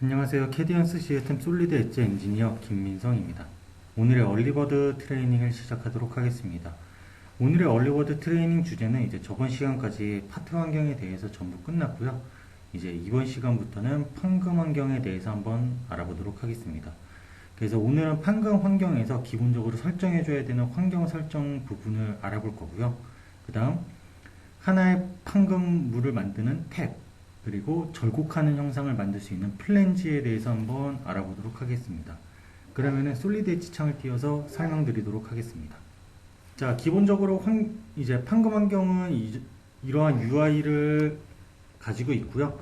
안녕하세요. 캐디언스 시스템 솔리드 엣지 엔지니어 김민성입니다. 오늘의 얼리버드 트레이닝을 시작하도록 하겠습니다. 오늘의 얼리버드 트레이닝 주제는 이제 저번 시간까지 파트 환경에 대해서 전부 끝났고요. 이제 이번 시간부터는 판금 환경에 대해서 한번 알아보도록 하겠습니다. 그래서 오늘은 판금 환경에서 기본적으로 설정해줘야 되는 환경 설정 부분을 알아볼 거고요. 그 다음 하나의 판금물을 만드는 탭, 그리고 절곡하는 형상을 만들 수 있는 플랜지에 대해서 한번 알아보도록 하겠습니다. 그러면은 솔리드 엣지 창을 띄워서 설명드리도록 하겠습니다. 자, 기본적으로 환, 이제 판금 환경은 이, 이러한 UI를 가지고 있고요.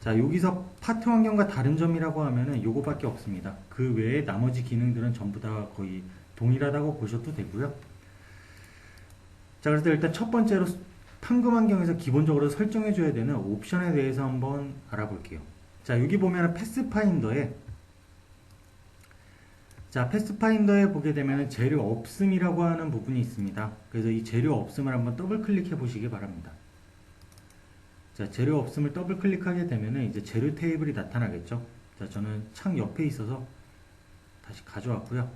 자, 여기서 파트 환경과 다른 점이라고 하면은 요거밖에 없습니다. 그 외에 나머지 기능들은 전부 다 거의 동일하다고 보셔도 되고요. 자, 그래서 일단 첫 번째로 판금 환경에서 기본적으로 설정해 줘야 되는 옵션에 대해서 한번 알아볼게요. 자, 여기 보면 패스파인더에 자, 패스파인더에 보게 되면 재료 없음이라고 하는 부분이 있습니다. 그래서 이 재료 없음을 한번 더블 클릭해 보시기 바랍니다. 자, 재료 없음을 더블 클릭하게 되면 이제 재료 테이블이 나타나겠죠. 자, 저는 창 옆에 있어서 다시 가져왔고요.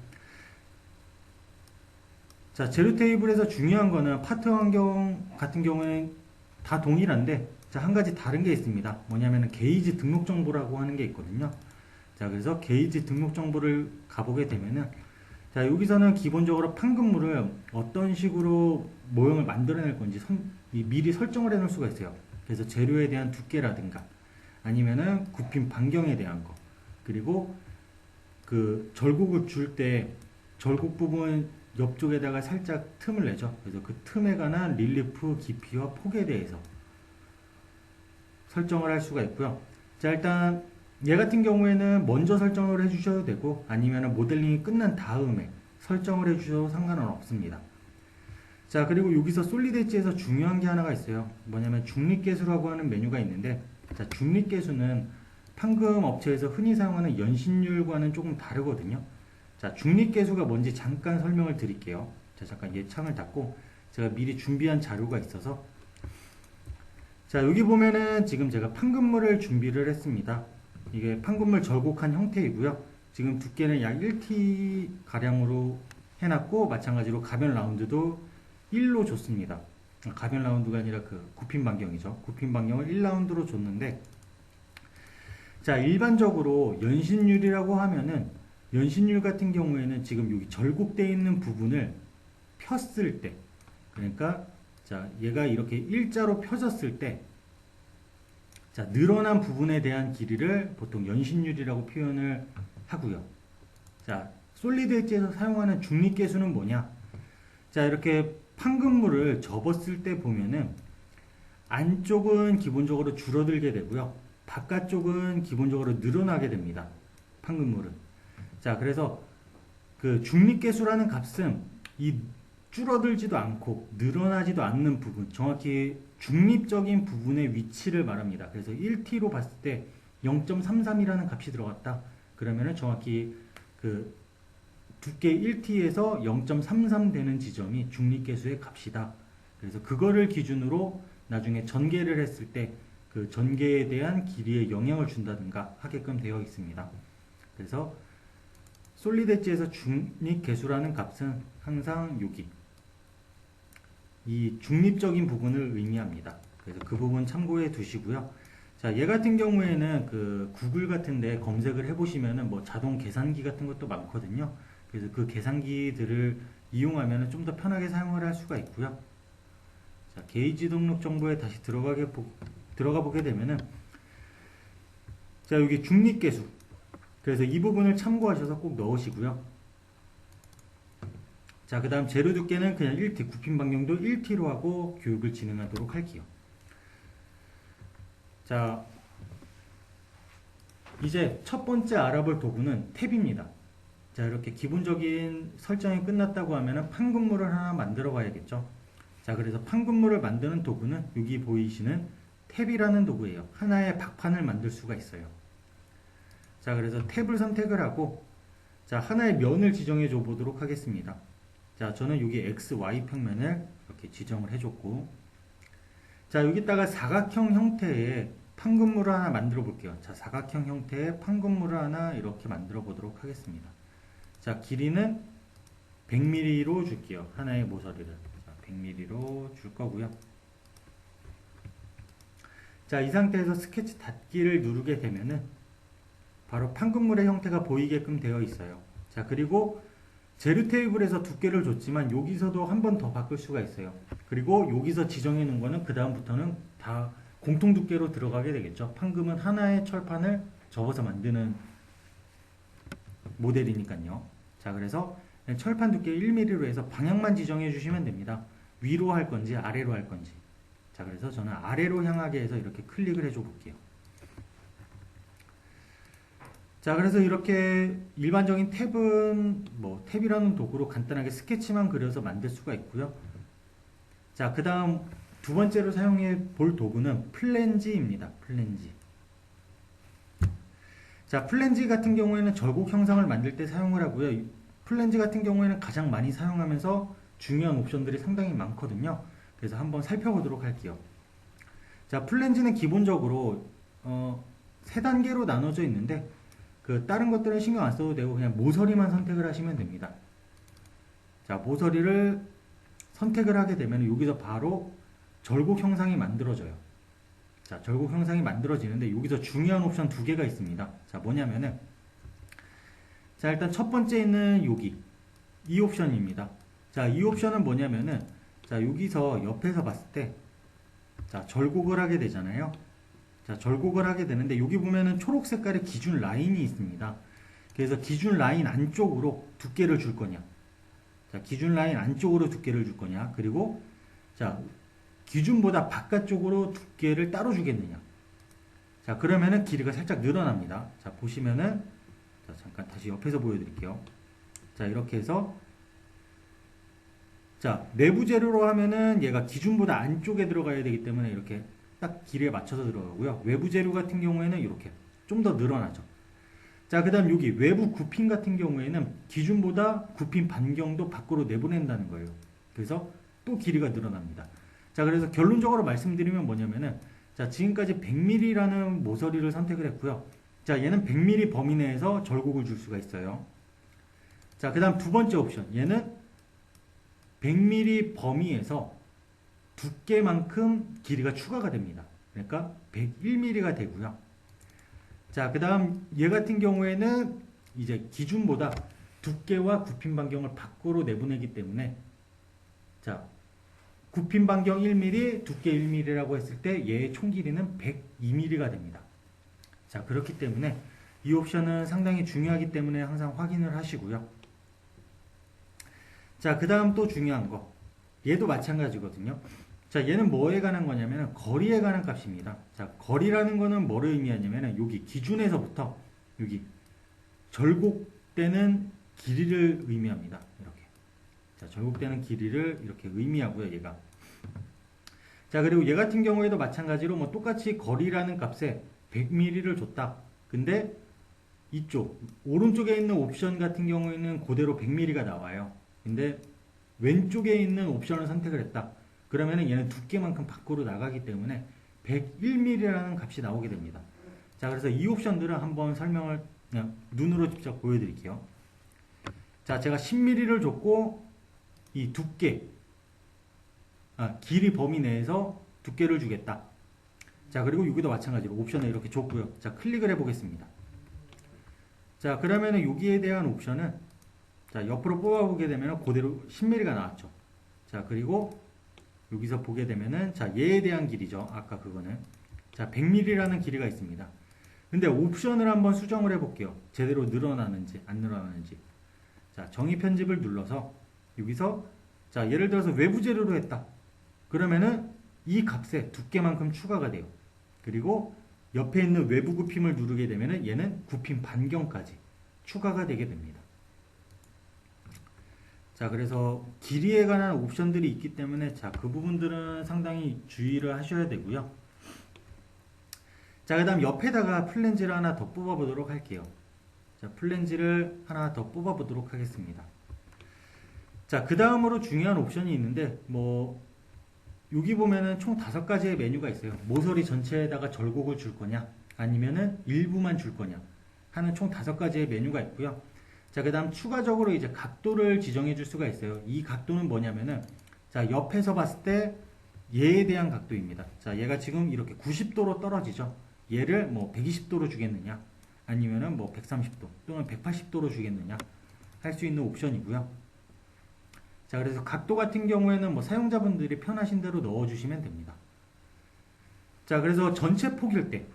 자, 재료 테이블에서 중요한 거는 파트 환경 같은 경우에는 다 동일한데, 자, 한 가지 다른 게 있습니다. 뭐냐면은 게이지 등록 정보라고 하는 게 있거든요. 자, 그래서 게이지 등록 정보를 가보게 되면은, 자, 여기서는 기본적으로 판금물을 어떤 식으로 모형을 만들어낼 건지 선- 이 미리 설정을 해놓을 수가 있어요. 그래서 재료에 대한 두께라든가, 아니면은 굽힘 반경에 대한 거, 그리고 그 절곡을 줄 때 절곡 부분 옆쪽에다가 살짝 틈을 내죠. 그래서 그 틈에 관한 릴리프 깊이와 폭에 대해서 설정을 할 수가 있고요. 자, 일단 얘 같은 경우에는 먼저 설정을 해주셔도 되고 아니면 모델링이 끝난 다음에 설정을 해주셔도 상관은 없습니다. 자, 그리고 여기서 솔리드 엣지에서 중요한 게 하나가 있어요. 뭐냐면 중립계수라고 하는 메뉴가 있는데 자, 중립계수는 판금 업체에서 흔히 사용하는 연신율과는 조금 다르거든요. 자, 중립계수가 뭔지 잠깐 설명을 드릴게요. 자, 잠깐 얘 창을 닫고 제가 미리 준비한 자료가 있어서 자, 여기 보면은 지금 제가 판금물을 준비를 했습니다. 이게 판금물 절곡한 형태이고요. 지금 두께는 약 1T 가량으로 해놨고 마찬가지로 가변 라운드도 1로 줬습니다. 가변 라운드가 아니라 그 굽힘 반경이죠. 굽힘 반경을 1라운드로 줬는데 자, 일반적으로 연신율이라고 하면은 연신율 같은 경우에는 지금 여기 절곡되어 있는 부분을 폈을 때 그러니까 자 얘가 이렇게 일자로 펴졌을 때 자, 늘어난 부분에 대한 길이를 보통 연신율이라고 표현을 하고요. 자, 솔리드 엣지에서 사용하는 중립계수는 뭐냐? 자, 이렇게 판금물을 접었을 때 보면은 안쪽은 기본적으로 줄어들게 되고요. 바깥쪽은 기본적으로 늘어나게 됩니다. 판금물은. 자, 그래서 그 중립계수라는 값은 이 줄어들지도 않고 늘어나지도 않는 부분, 정확히 중립적인 부분의 위치를 말합니다. 그래서 1t로 봤을 때 0.33이라는 값이 들어갔다. 그러면은 정확히 그 두께 1t에서 0.33 되는 지점이 중립계수의 값이다. 그래서 그거를 기준으로 나중에 전개를 했을 때 그 전개에 대한 길이에 영향을 준다든가 하게끔 되어 있습니다. 그래서 솔리드 엣지에서 중립 계수라는 값은 항상 여기 이 중립적인 부분을 의미합니다. 그래서 그 부분 참고해 두시고요. 자, 얘 같은 경우에는 그 구글 같은데 검색을 해보시면은 뭐 자동 계산기 같은 것도 많거든요. 그래서 그 계산기들을 이용하면 좀 더 편하게 사용을 할 수가 있고요. 자, 게이지 등록 정보에 다시 들어가게 보, 들어가 보게 되면은 자, 여기 중립 계수. 그래서 이 부분을 참고하셔서 꼭 넣으시고요. 자, 그 다음 재료 두께는 그냥 1T, 굽힘 반경도 1T로 하고 교육을 진행하도록 할게요. 자, 이제 첫 번째 알아볼 도구는 탭입니다. 자, 이렇게 기본적인 설정이 끝났다고 하면 판금물을 하나 만들어 가야겠죠. 자, 그래서 판금물을 만드는 도구는 여기 보이시는 탭이라는 도구예요. 하나의 박판을 만들 수가 있어요. 자, 그래서 탭을 선택을 하고 자, 하나의 면을 지정해 줘 보도록 하겠습니다. 자, 저는 여기 X, Y 평면을 이렇게 지정을 해줬고, 자, 여기다가 사각형 형태의 판금물을 하나 만들어 볼게요. 자, 사각형 형태의 판금물을 하나 이렇게 만들어 보도록 하겠습니다. 자, 길이는 100mm로 줄게요. 하나의 모서리를. 자, 100mm로 줄 거고요. 자, 이 상태에서 스케치 닫기를 누르게 되면은 바로 판금물의 형태가 보이게끔 되어 있어요. 자, 그리고 제르 테이블에서 두께를 줬지만 여기서도 한 번 더 바꿀 수가 있어요. 그리고 여기서 지정해 놓은 거는 그 다음부터는 다 공통 두께로 들어가게 되겠죠. 판금은 하나의 철판을 접어서 만드는 모델이니까요. 자, 그래서 철판 두께 1mm로 해서 방향만 지정해 주시면 됩니다. 위로 할 건지 아래로 할 건지. 자, 그래서 저는 아래로 향하게 해서 이렇게 클릭을 해줘 볼게요. 자, 그래서 이렇게 일반적인 탭은 뭐 탭이라는 도구로 간단하게 스케치만 그려서 만들 수가 있고요. 자, 그 다음 두 번째로 사용해 볼 도구는 플랜지입니다. 플랜지. 자, 플랜지 같은 경우에는 절곡 형상을 만들 때 사용을 하고요. 이 플랜지 같은 경우에는 가장 많이 사용하면서 중요한 옵션들이 상당히 많거든요. 그래서 한번 살펴보도록 할게요. 자, 플랜지는 기본적으로 어, 세 단계로 나눠져 있는데 그 다른 것들은 신경 안 써도 되고 그냥 모서리만 선택을 하시면 됩니다. 자, 모서리를 선택을 하게 되면 여기서 바로 절곡 형상이 만들어져요. 자, 절곡 형상이 만들어지는데 여기서 중요한 옵션 두 개가 있습니다. 자, 뭐냐면은 자, 일단 첫 번째 있는 여기 이 옵션입니다. 자, 이 옵션은 뭐냐면은 자, 여기서 옆에서 봤을 때 자, 절곡을 하게 되잖아요. 자, 절곡을 하게 되는데 여기 보면은 초록 색깔의 기준 라인이 있습니다. 그래서 기준 라인 안쪽으로 두께를 줄 거냐. 자, 기준 라인 안쪽으로 두께를 줄 거냐. 그리고 자, 기준보다 바깥쪽으로 두께를 따로 주겠느냐. 자, 그러면은 길이가 살짝 늘어납니다. 자, 보시면은 자, 잠깐 다시 옆에서 보여 드릴게요. 자, 이렇게 해서 자, 내부 재료로 하면은 얘가 기준보다 안쪽에 들어가야 되기 때문에 이렇게 딱 길이에 맞춰서 들어가고요. 외부 재료 같은 경우에는 이렇게 좀 더 늘어나죠. 자, 그 다음 여기 외부 굽힘 같은 경우에는 기준보다 굽힘 반경도 밖으로 내보낸다는 거예요. 그래서 또 길이가 늘어납니다. 자, 그래서 결론적으로 말씀드리면 뭐냐면은 자, 지금까지 100mm라는 모서리를 선택을 했고요. 자, 얘는 100mm 범위 내에서 절곡을 줄 수가 있어요. 자, 그 다음 두 번째 옵션. 얘는 100mm 범위에서 두께만큼 길이가 추가가 됩니다. 그러니까 101mm가 되고요. 자, 그 다음 얘 같은 경우에는 이제 기준보다 두께와 굽힘 반경을 밖으로 내보내기 때문에 자, 굽힘 반경 1mm, 두께 1mm라고 했을 때 얘의 총 길이는 102mm가 됩니다. 자, 그렇기 때문에 이 옵션은 상당히 중요하기 때문에 항상 확인을 하시고요. 자, 그 다음 또 중요한 거. 얘도 마찬가지거든요. 자, 얘는 뭐에 관한 거냐면 거리에 관한 값입니다. 자, 거리라는 거는 뭐를 의미하냐면 여기 기준에서부터 여기 절곡되는 길이를 의미합니다. 이렇게. 자, 절곡되는 길이를 이렇게 의미하고요, 얘가. 자, 그리고 얘 같은 경우에도 마찬가지로 뭐 똑같이 거리라는 값에 100mm를 줬다. 근데 이쪽 오른쪽에 있는 옵션 같은 경우에는 그대로 100mm가 나와요. 근데 왼쪽에 있는 옵션을 선택을 했다. 그러면은 얘는 두께만큼 밖으로 나가기 때문에 101mm라는 값이 나오게 됩니다. 자, 그래서 이 옵션들은 한번 설명을 눈으로 직접 보여드릴게요. 자, 제가 10mm를 줬고 이 두께, 아, 길이 범위 내에서 두께를 주겠다. 자, 그리고 여기도 마찬가지로 옵션을 이렇게 줬고요. 자, 클릭을 해보겠습니다. 자, 그러면은 여기에 대한 옵션은 자, 옆으로 뽑아보게 되면 그대로 10mm가 나왔죠. 자, 그리고 여기서 보게 되면은 자, 얘에 대한 길이죠. 아까 그거는. 자, 100mm라는 길이가 있습니다. 근데 옵션을 한번 수정을 해 볼게요. 제대로 늘어나는지 안 늘어나는지. 자, 정의 편집을 눌러서 여기서 자, 예를 들어서 외부 재료로 했다. 그러면은 이 값에 두께만큼 추가가 돼요. 그리고 옆에 있는 외부 굽힘을 누르게 되면은 얘는 굽힘 반경까지 추가가 되게 됩니다. 자, 그래서 길이에 관한 옵션들이 있기 때문에 자, 그 부분들은 상당히 주의를 하셔야 되고요. 자, 그 다음 옆에다가 플랜지를 하나 더 뽑아 보도록 할게요. 자, 플랜지를 하나 더 뽑아 보도록 하겠습니다. 자, 그 다음으로 중요한 옵션이 있는데, 뭐, 여기 보면은 총 다섯 가지의 메뉴가 있어요. 모서리 전체에다가 절곡을 줄 거냐, 아니면은 일부만 줄 거냐 하는 총 다섯 가지의 메뉴가 있고요. 자, 그 다음 추가적으로 이제 각도를 지정해 줄 수가 있어요. 이 각도는 뭐냐면은, 자, 옆에서 봤을 때 얘에 대한 각도입니다. 자, 얘가 지금 이렇게 90도로 떨어지죠. 얘를 뭐 120도로 주겠느냐, 아니면은 뭐 130도 또는 180도로 주겠느냐 할 수 있는 옵션이고요. 자, 그래서 각도 같은 경우에는 뭐 사용자분들이 편하신 대로 넣어주시면 됩니다. 자, 그래서 전체 폭일 때,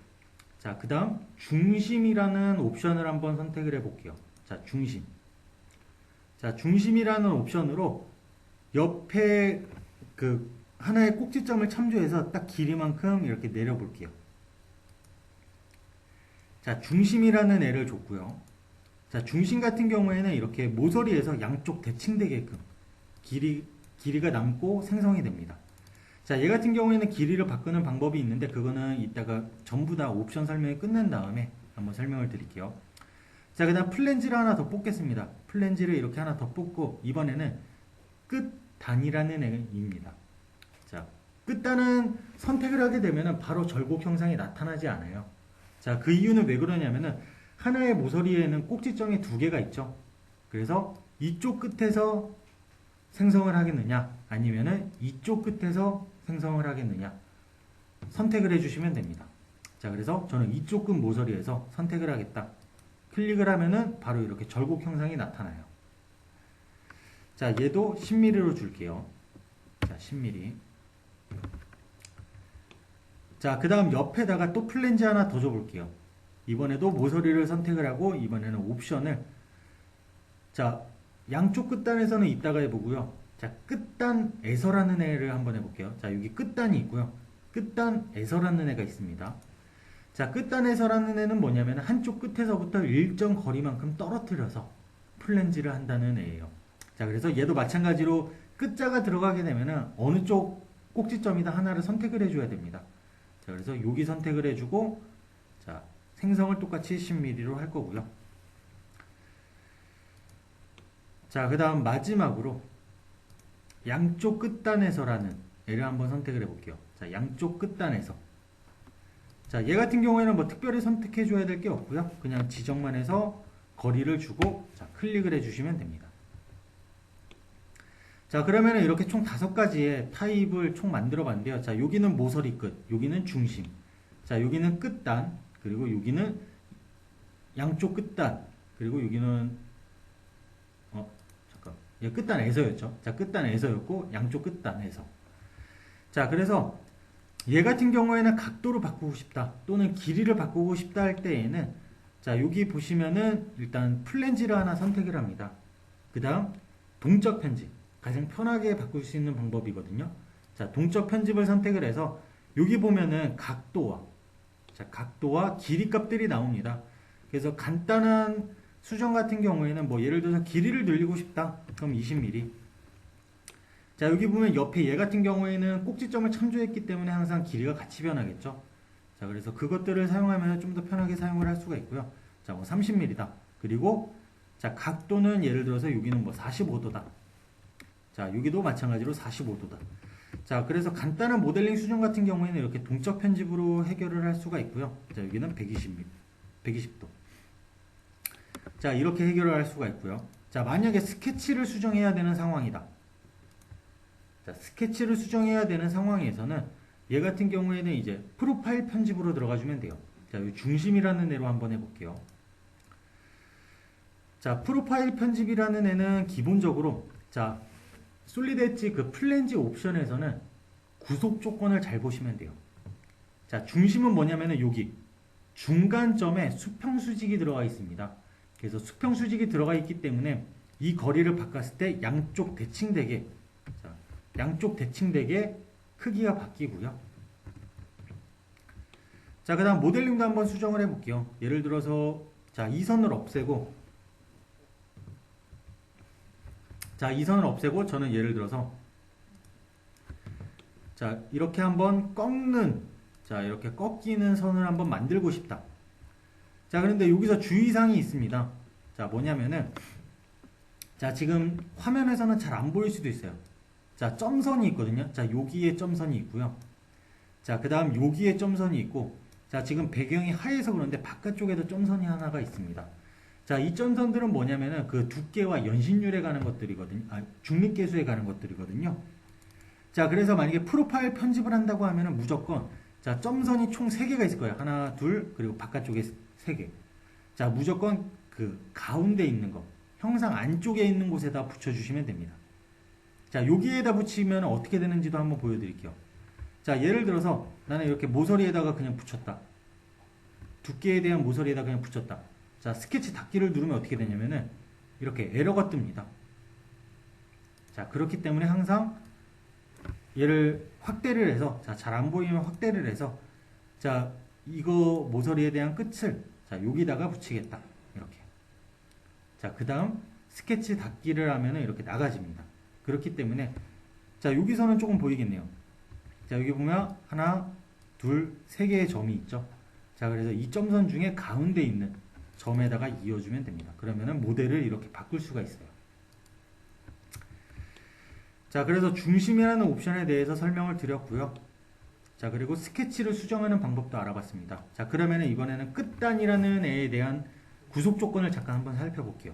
자, 그 다음 중심이라는 옵션을 한번 선택을 해볼게요. 자, 중심. 자, 중심이라는 옵션으로 옆에 그 하나의 꼭지점을 참조해서 딱 길이만큼 이렇게 내려볼게요. 자, 중심이라는 애를 줬고요. 자, 중심 같은 경우에는 이렇게 모서리에서 양쪽 대칭되게끔 길이, 길이가 남고 생성이 됩니다. 자, 얘 같은 경우에는 길이를 바꾸는 방법이 있는데 그거는 이따가 전부 다 옵션 설명이 끝난 다음에 한번 설명을 드릴게요. 자, 그 다음 플랜지를 하나 더 뽑겠습니다. 플랜지를 이렇게 하나 더 뽑고 이번에는 끝단이라는 애입니다. 자, 끝단은 선택을 하게 되면 바로 절곡 형상이 나타나지 않아요. 자, 그 이유는 왜 그러냐면은 하나의 모서리에는 꼭지점이 두 개가 있죠. 그래서 이쪽 끝에서 생성을 하겠느냐, 아니면은 이쪽 끝에서 생성을 하겠느냐, 선택을 해주시면 됩니다. 자, 그래서 저는 이쪽 끝 모서리에서 선택을 하겠다. 클릭을 하면은 바로 이렇게 절곡 형상이 나타나요. 자, 얘도 10mm로 줄게요. 자, 10mm. 자, 그 다음 옆에다가 또 플랜지 하나 더 줘볼게요. 이번에도 모서리를 선택을 하고, 이번에는 옵션을, 자, 양쪽 끝단에서는 이따가 해보고요. 자, 끝단에서라는 애를 한번 해볼게요. 자, 여기 끝단이 있고요. 끝단에서라는 애가 있습니다. 자, 끝단에서라는 애는 뭐냐면 한쪽 끝에서부터 일정 거리만큼 떨어뜨려서 플랜지를 한다는 애예요. 자, 그래서 얘도 마찬가지로 끝자가 들어가게 되면은 어느 쪽 꼭지점이다 하나를 선택을 해줘야 됩니다. 자, 그래서 여기 선택을 해주고, 자, 생성을 똑같이 10mm로 할 거고요. 자, 그 다음 마지막으로 양쪽 끝단에서라는 애를 한번 선택을 해볼게요. 자, 양쪽 끝단에서. 자, 얘 같은 경우에는 뭐 특별히 선택해 줘야 될 게 없고요. 그냥 지정만 해서 거리를 주고, 자, 클릭을 해 주시면 됩니다. 자, 그러면 이렇게 총 다섯 가지의 타입을 총 만들어 봤는데요. 자, 여기는 모서리 끝, 여기는 중심. 자, 여기는 끝단, 그리고 여기는 양쪽 끝단, 그리고 여기는, 어, 잠깐. 얘 끝단에서였죠. 자, 끝단에서였고, 양쪽 끝단에서. 자, 그래서 얘 같은 경우에는 각도를 바꾸고 싶다, 또는 길이를 바꾸고 싶다 할 때에는, 자, 여기 보시면은 일단 플랜지를 하나 선택을 합니다. 그 다음, 동적 편집. 가장 편하게 바꿀 수 있는 방법이거든요. 자, 동적 편집을 선택을 해서 여기 보면은 각도와 자, 각도와 길이 값들이 나옵니다. 그래서 간단한 수정 같은 경우에는 뭐 예를 들어서 길이를 늘리고 싶다. 그럼 20mm. 자, 여기 보면 옆에 얘 같은 경우에는 꼭지점을 참조했기 때문에 항상 길이가 같이 변하겠죠. 자, 그래서 그것들을 사용하면 좀 더 편하게 사용을 할 수가 있고요. 자, 뭐 30mm다. 그리고 자, 각도는 예를 들어서 여기는 뭐 45도다. 자, 여기도 마찬가지로 45도다. 자, 그래서 간단한 모델링 수정 같은 경우에는 이렇게 동적 편집으로 해결을 할 수가 있고요. 자, 여기는 120mm, 120도. 자, 이렇게 해결을 할 수가 있고요. 자, 만약에 스케치를 수정해야 되는 상황이다. 자, 스케치를 수정해야 되는 상황에서는 얘 같은 경우에는 이제 프로파일 편집으로 들어가 주면 돼요. 자, 이 중심이라는 애로 한번 해볼게요. 자, 프로파일 편집이라는 애는 기본적으로 자, 솔리드 엣지 그 플랜지 옵션에서는 구속 조건을 잘 보시면 돼요. 자, 중심은 뭐냐면은 여기 중간점에 수평 수직이 들어가 있습니다. 그래서 수평 수직이 들어가 있기 때문에 이 거리를 바꿨을 때 양쪽 대칭되게 자, 양쪽 대칭되게 크기가 바뀌고요. 자, 그 다음 모델링도 한번 수정을 해 볼게요. 예를 들어서 자, 이 선을 없애고 자, 이 선을 없애고 저는 예를 들어서 자, 이렇게 한번 꺾는 자, 이렇게 꺾이는 선을 한번 만들고 싶다. 자, 그런데 여기서 주의사항이 있습니다. 자, 뭐냐면은 자, 지금 화면에서는 잘 안 보일 수도 있어요. 자, 점선이 있거든요. 자, 여기에 점선이 있고요. 자, 그 다음 여기에 점선이 있고, 자, 지금 배경이 하얘서 그런데 바깥쪽에도 점선이 하나가 있습니다. 자, 이 점선들은 뭐냐면은 그 두께와 연신율에 가는 것들이거든요. 아, 중립계수에 가는 것들이거든요. 자, 그래서 만약에 프로파일 편집을 한다고 하면은 무조건 자, 점선이 총 3개가 있을 거예요. 하나, 둘, 그리고 바깥쪽에 3개. 자, 무조건 그 가운데 있는 거, 형상 안쪽에 있는 곳에다 붙여주시면 됩니다. 자, 여기에다 붙이면 어떻게 되는지도 한번 보여드릴게요. 자, 예를 들어서 나는 이렇게 모서리에다가 그냥 붙였다. 두께에 대한 모서리에다 그냥 붙였다. 자, 스케치 닫기를 누르면 어떻게 되냐면은 이렇게 에러가 뜹니다. 자, 그렇기 때문에 항상 얘를 확대를 해서 자, 잘 안 보이면 확대를 해서 자, 이거 모서리에 대한 끝을 자, 여기다가 붙이겠다. 이렇게. 자, 그 다음 스케치 닫기를 하면은 이렇게 나가집니다. 그렇기 때문에 자, 여기서는 조금 보이겠네요. 자, 여기 보면 하나, 둘, 세 개의 점이 있죠. 자, 그래서 이 점선 중에 가운데 있는 점에다가 이어주면 됩니다. 그러면은 모델을 이렇게 바꿀 수가 있어요. 자, 그래서 중심이라는 옵션에 대해서 설명을 드렸고요. 자, 그리고 스케치를 수정하는 방법도 알아봤습니다. 자, 그러면은 이번에는 끝단이라는 애에 대한 구속 조건을 잠깐 한번 살펴볼게요.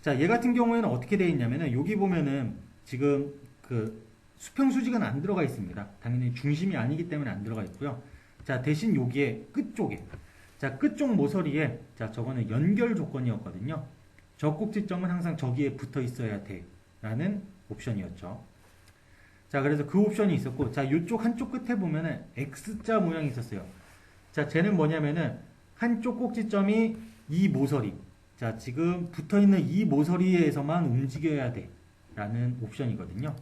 자, 얘 같은 경우에는 어떻게 되어 있냐면은 여기 보면은 지금 그 수평 수직은 안 들어가 있습니다. 당연히 중심이 아니기 때문에 안 들어가 있고요. 자, 대신 여기에 끝쪽에 자, 끝쪽 모서리에 자, 저거는 연결 조건이었거든요. 저 꼭지점은 항상 저기에 붙어 있어야 돼. 라는 옵션이었죠. 자, 그래서 그 옵션이 있었고, 자, 이쪽 한쪽 끝에 보면은 X자 모양이 있었어요. 자, 쟤는 뭐냐면은 한쪽 꼭지점이 이 모서리. 자, 지금 붙어 있는 이 모서리에서만 움직여야 돼. 라는 옵션이거든요.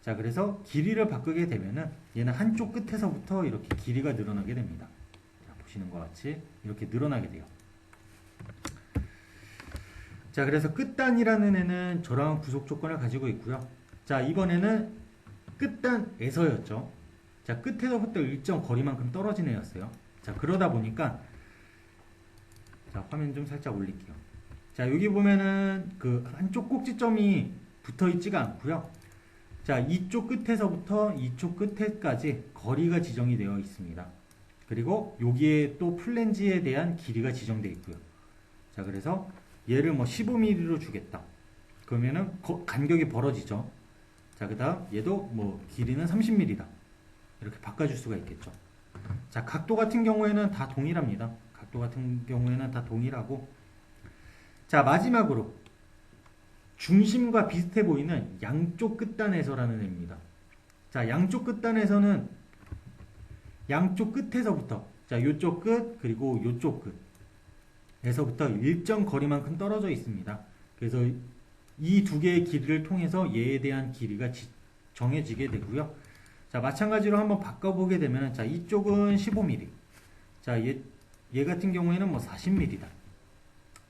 자, 그래서 길이를 바꾸게 되면은 얘는 한쪽 끝에서부터 이렇게 길이가 늘어나게 됩니다. 자, 보시는 것 같이 이렇게 늘어나게 돼요. 자, 그래서 끝단이라는 애는 저런 구속 조건을 가지고 있고요. 자, 이번에는 끝단에서였죠. 자, 끝에서부터 일정 거리만큼 떨어진 애였어요. 자, 그러다 보니까 자, 화면 좀 살짝 올릴게요. 자, 여기 보면은 그 한쪽 꼭지점이 붙어 있지가 않고요. 자, 이쪽 끝에서부터 이쪽 끝에까지 거리가 지정이 되어 있습니다. 그리고 여기에 또 플랜지에 대한 길이가 지정되어 있고요. 자, 그래서 얘를 뭐 15mm로 주겠다. 그러면은 거- 간격이 벌어지죠. 자, 그 다음 얘도 뭐 길이는 30mm다. 이렇게 바꿔줄 수가 있겠죠. 자, 각도 같은 경우에는 다 동일합니다. 각도 같은 경우에는 다 동일하고. 자, 마지막으로 중심과 비슷해 보이는 양쪽 끝단에서라는 애입니다. 자, 양쪽 끝단에서는 양쪽 끝에서부터 자, 요쪽 끝 그리고 요쪽 끝 에서부터 일정 거리만큼 떨어져 있습니다. 그래서 이 두 개의 길이를 통해서 얘에 대한 길이가 지- 정해지게 되고요. 자, 마찬가지로 한번 바꿔보게 되면, 자, 이쪽은 15mm. 자, 얘, 얘 같은 경우에는 뭐 40mm다.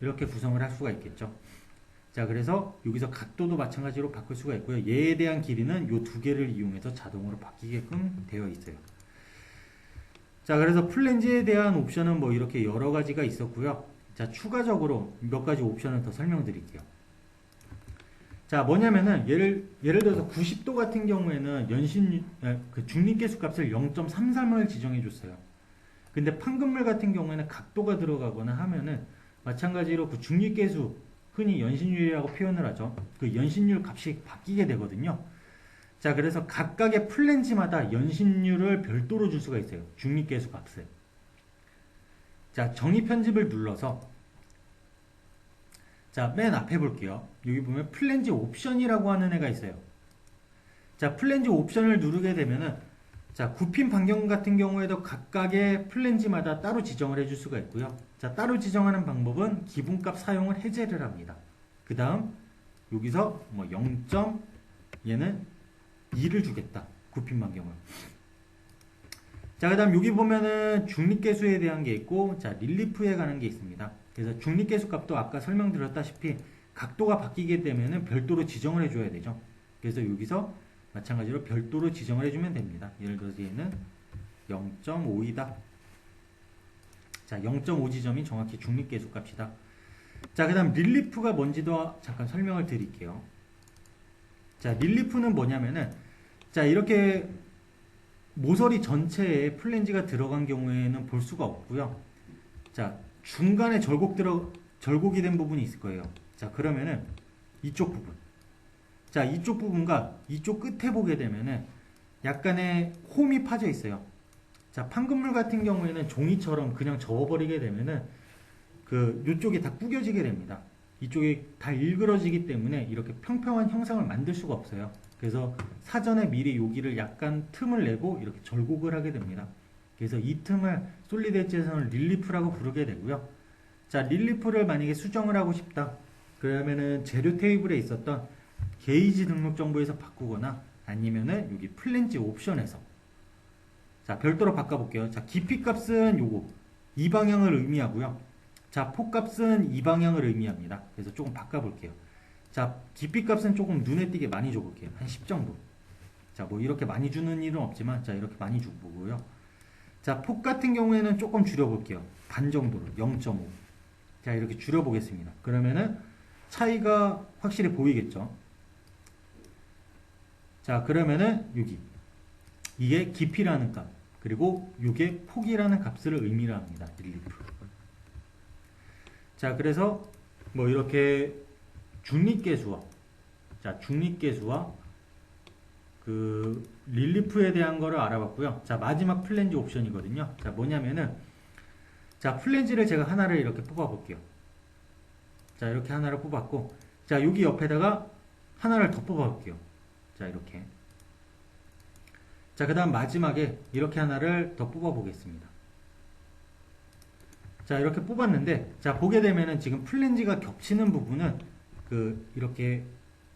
이렇게 구성을 할 수가 있겠죠. 자, 그래서 여기서 각도도 마찬가지로 바꿀 수가 있고요. 얘에 대한 길이는 이 두 개를 이용해서 자동으로 바뀌게끔 되어 있어요. 자, 그래서 플랜지에 대한 옵션은 뭐 이렇게 여러 가지가 있었고요. 자, 추가적으로 몇 가지 옵션을 더 설명드릴게요. 자, 뭐냐면은 예를 예를 들어서 90도 같은 경우에는 연신 에, 그 중립계수 값을 0.33을 지정해 줬어요. 근데 판금물 같은 경우에는 각도가 들어가거나 하면은 마찬가지로 그 중립계수 흔히 연신율이라고 표현을 하죠. 그 연신율 값이 바뀌게 되거든요. 자, 그래서 각각의 플랜지마다 연신율을 별도로 줄 수가 있어요. 중립계수 값을. 자, 정의 편집을 눌러서 자, 맨 앞에 볼게요. 여기 보면 플랜지 옵션이라고 하는 애가 있어요. 자, 플랜지 옵션을 누르게 되면은 자, 굽힌 반경 같은 경우에도 각각의 플랜지마다 따로 지정을 해줄 수가 있고요. 자, 따로 지정하는 방법은 기본값 사용을 해제를 합니다. 그 다음, 여기서 뭐 0. 얘는 2를 주겠다. 굽힌 반경을. 자, 그 다음 여기 보면은 중립계수에 대한 게 있고, 자, 릴리프에 가는 게 있습니다. 그래서 중립계수 값도 아까 설명드렸다시피 각도가 바뀌게 되면은 별도로 지정을 해줘야 되죠. 그래서 여기서 마찬가지로 별도로 지정을 해주면 됩니다. 예를 들어서 얘는 0.5이다. 자, 0.5 지점이 정확히 중립계수 값이다. 자, 그 다음 릴리프가 뭔지도 잠깐 설명을 드릴게요. 자, 릴리프는 뭐냐면은 자, 이렇게 모서리 전체에 플랜지가 들어간 경우에는 볼 수가 없고요. 자, 중간에 절곡 들어 절곡이 된 부분이 있을 거예요. 자, 그러면은 이쪽 부분. 자, 이쪽 부분과 이쪽 끝에 보게 되면은 약간의 홈이 파져 있어요. 자, 판금물 같은 경우에는 종이처럼 그냥 접어버리게 되면은 그 이쪽이 다 구겨지게 됩니다. 이쪽이 다 일그러지기 때문에 이렇게 평평한 형상을 만들 수가 없어요. 그래서 사전에 미리 여기를 약간 틈을 내고 이렇게 절곡을 하게 됩니다. 그래서 이 틈을 솔리드 엣지에서는 릴리프라고 부르게 되고요. 자, 릴리프를 만약에 수정을 하고 싶다. 그러면은 재료 테이블에 있었던 게이지 등록 정보에서 바꾸거나 아니면은 여기 플랜지 옵션에서 자, 별도로 바꿔볼게요. 자, 깊이 값은 요거 이 방향을 의미하고요. 자, 폭값은 이 방향을 의미합니다. 그래서 조금 바꿔볼게요. 자, 깊이 값은 조금 눈에 띄게 많이 줘볼게요. 한 10 정도. 자, 뭐 이렇게 많이 주는 일은 없지만, 자, 이렇게 많이 줘보고요. 자, 폭 같은 경우에는 조금 줄여볼게요. 반 정도로, 0.5. 자, 이렇게 줄여보겠습니다. 그러면은 차이가 확실히 보이겠죠? 자, 그러면은 여기. 이게 깊이라는 값. 그리고 이게 폭이라는 값을 의미를 합니다. 릴리프. 자, 그래서 뭐 이렇게 중립계수와 자, 중립계수와 그 릴리프에 대한 거를 알아봤고요. 자, 마지막 플랜지 옵션이거든요. 자, 뭐냐면은 자, 플랜지를 제가 하나를 이렇게 뽑아 볼게요. 자, 이렇게 하나를 뽑았고 자, 여기 옆에다가 하나를 더 뽑아 볼게요. 자, 이렇게. 자, 그 다음 마지막에 이렇게 하나를 더 뽑아 보겠습니다. 자, 이렇게 뽑았는데, 자, 보게 되면은 지금 플랜지가 겹치는 부분은 그, 이렇게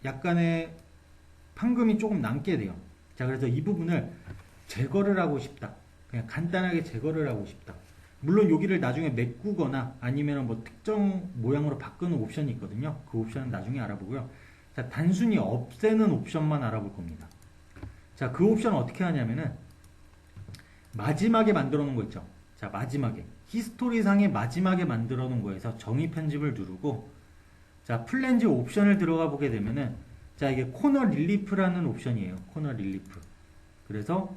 약간의 판금이 조금 남게 돼요. 자, 그래서 이 부분을 제거를 하고 싶다. 그냥 간단하게 제거를 하고 싶다. 물론 여기를 나중에 메꾸거나 아니면 뭐 특정 모양으로 바꾸는 옵션이 있거든요. 그 옵션은 나중에 알아보고요. 자, 단순히 없애는 옵션만 알아볼 겁니다. 자, 그 옵션은 어떻게 하냐면은 마지막에 만들어 놓은 거 있죠. 자, 마지막에. 히스토리상의 마지막에 만들어 놓은 거에서 정의 편집을 누르고 자, 플랜지 옵션을 들어가 보게 되면은 자, 이게 코너 릴리프라는 옵션이에요. 코너 릴리프. 그래서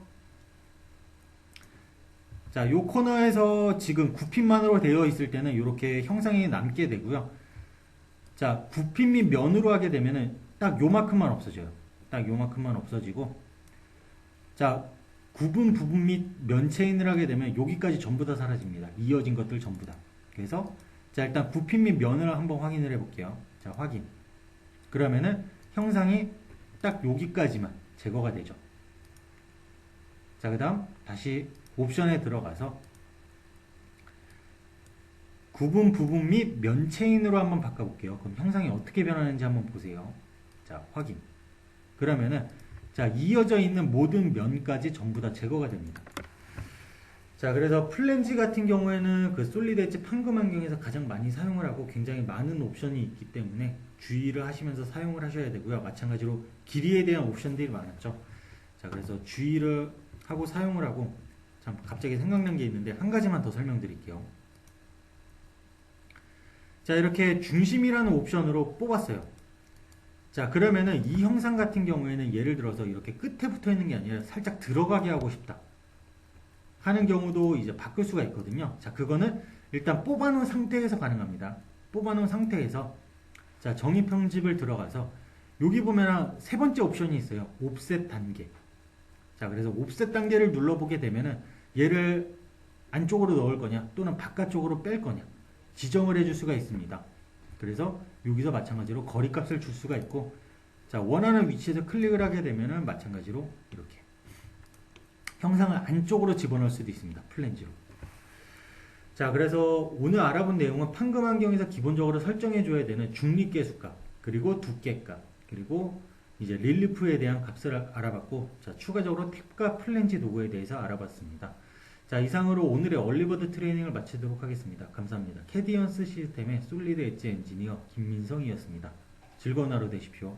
자, 요 코너에서 지금 9핀만으로 되어 있을 때는 이렇게 형상이 남게 되고요. 자, 9핀 및 면으로 하게 되면은 딱 요만큼만 없어져요. 딱 요만큼만 없어지고 자, 구분 부분 및 면체인을 하게 되면 여기까지 전부 다 사라집니다. 이어진 것들 전부 다. 그래서 자 일단 부핀 및 면을 한번 확인을 해 볼게요. 자 확인. 그러면은 형상이 딱 여기까지만 제거가 되죠. 자 그 다음 다시 옵션에 들어가서 구분 부분 및 면체인으로 한번 바꿔볼게요. 그럼 형상이 어떻게 변하는지 한번 보세요. 자 확인. 그러면은 자, 이어져 있는 모든 면까지 전부 다 제거가 됩니다. 자, 그래서 플랜지 같은 경우에는 그 솔리드 엣지 판금 환경에서 가장 많이 사용을 하고 굉장히 많은 옵션이 있기 때문에 주의를 하시면서 사용을 하셔야 되고요. 마찬가지로 길이에 대한 옵션들이 많았죠. 자, 그래서 주의를 하고 사용을 하고 참 갑자기 생각난 게 있는데 한 가지만 더 설명드릴게요. 자, 이렇게 중심이라는 옵션으로 뽑았어요. 자 그러면은 이 형상 같은 경우에는 예를 들어서 이렇게 끝에 붙어 있는 게 아니라 살짝 들어가게 하고 싶다 하는 경우도 이제 바꿀 수가 있거든요. 자 그거는 일단 뽑아 놓은 상태에서 가능합니다. 뽑아 놓은 상태에서 자 정의 편집을 들어가서 여기 보면 세 번째 옵션이 있어요. 옵셋 단계. 자 그래서 옵셋 단계를 눌러보게 되면은 얘를 안쪽으로 넣을 거냐 또는 바깥쪽으로 뺄 거냐 지정을 해줄 수가 있습니다 그래서 여기서 마찬가지로 거리값을 줄 수가 있고 자 원하는 위치에서 클릭을 하게 되면은 마찬가지로 이렇게 형상을 안쪽으로 집어넣을 수도 있습니다. 플랜지로. 자 그래서 오늘 알아본 내용은 판금 환경에서 기본적으로 설정해 줘야 되는 중립계수값 그리고 두께값 그리고 이제 릴리프에 대한 값을 알아봤고 자 추가적으로 탭과 플랜지 도구에 대해서 알아봤습니다. 자 이상으로 오늘의 얼리버드 트레이닝을 마치도록 하겠습니다. 감사합니다. 캐디언스 시스템의 솔리드 엣지 엔지니어 김민성이었습니다. 즐거운 하루 되십시오.